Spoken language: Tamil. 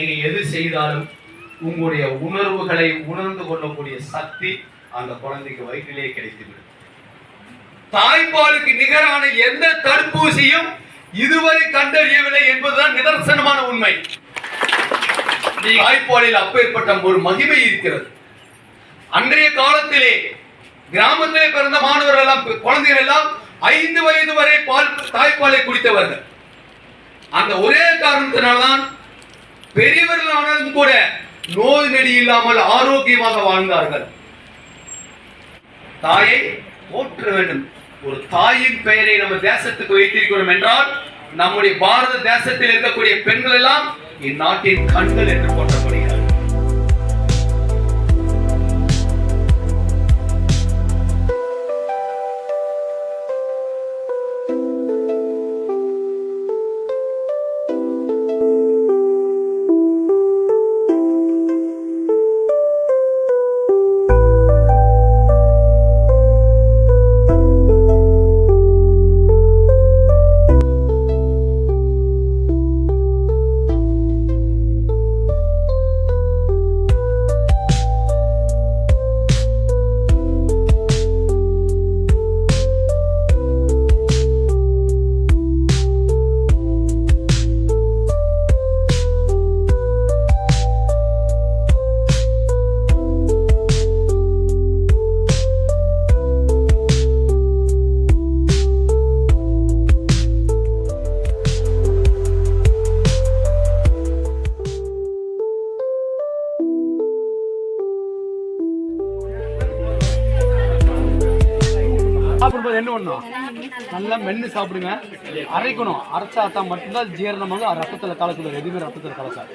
நீங்க எது செய்தாலும் உங்களுடைய உணர்வுகளை உணர்ந்து கொள்ளக்கூடிய சக்தி அந்த குழந்தைக்கு வயிற்றிலே கிடைத்துவிடும். தாய்ப்பாலுக்கு நிகரான எந்த தடுப்பூசியும் இதுவரை கண்டறியவில்லை என்பதுதான் நிதர்சனமான உண்மை. தாய்ப்பாலில் அப்பேற்பட்ட ஒரு மகிமை இருக்கிறது. அன்றைய காலத்திலே கிராமத்திலே பிறந்த மாணவர்கள் எல்லாம் குழந்தைகள் எல்லாம் ஐந்து வயது வரை பால் தாய்ப்பாலை குடித்தவர்கள். அந்த ஒரே காரணத்தினால்தான் பெரியவர்கள் ஆனாலும் கூட நோய் நெடி இல்லாமல் ஆரோக்கியமாக வாழ்ந்தார்கள். தாயை போற்ற வேண்டும். ஒரு தாயின் பெயரை நம்ம தேசத்துக்கு வைத்திருக்கிறோம் என்றால் நம்முடைய பாரத தேசத்தில் இருக்கக்கூடிய பெண்கள் எல்லாம் இந்நாட்டின் கண்கள் என்று போன்ற சாப்பிடும்போது என்ன பண்ணணும் நல்லா மென்று சாப்பிடுங்க. அரைக்கணும். அரைச்சா தான் மட்டும்தான் ஜீரணமாக ரத்தத்தில் கலக்குது. எதுவுமே ரத்தத்தில் கலக்காது.